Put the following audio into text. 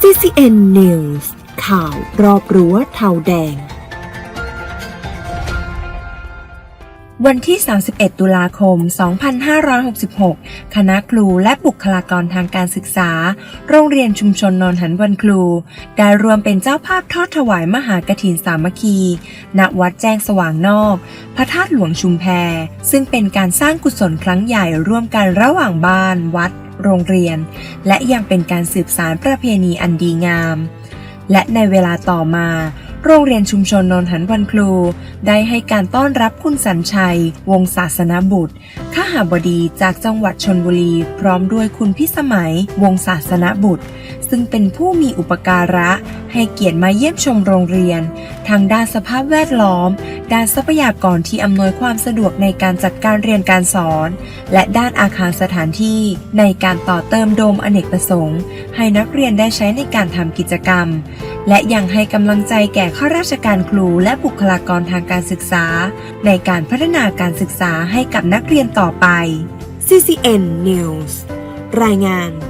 CCN News ข่าวรอบรั้วเทาแดง วันที่ 31 ตุลาคม 2566 คณะครูและบุคลากรทางการศึกษา โรงเรียนชุมชนนนหันวันครู ได้รวมเป็นเจ้าภาพทอดถวายมหากฐินสามัคคี ณ วัดแจ้งสว่างนอก พระธาตุหลวงชุมแพ ซึ่งเป็นการสร้างกุศลครั้งใหญ่ร่วมกันระหว่างบ้าน วัด โรงเรียน และยังเป็นการสืบสารประเพณีอันดีงาม และในเวลาต่อมา โรงเรียนชุมชนนนหันวันครู ได้ให้การต้อนรับคุณสัญชัย วงศาสนบุตรข้าหาบดีจากจังหวัดชนบุรี พร้อมด้วยคุณพิสมัย วงศาสนบุตร ซึ่งเป็นผู้มีอุปการะ ให้เกียรติมาเยี่ยมชมโรงเรียน ทางด้านสภาพแวดล้อม ด้านทรัพยากรที่อำนวยความสะดวกในการจัดการเรียนการสอน และด้านอาคารสถานที่ในการต่อเติมโดมอเนกประสงค์ ให้นักเรียนได้ใช้ในการทำกิจกรรม และยังให้กำลังใจแก่ข้าราชการครูและบุคลากรทางการศึกษา ในการพัฒนาการศึกษาให้กับนักเรียนต่อไป CCN News รายงาน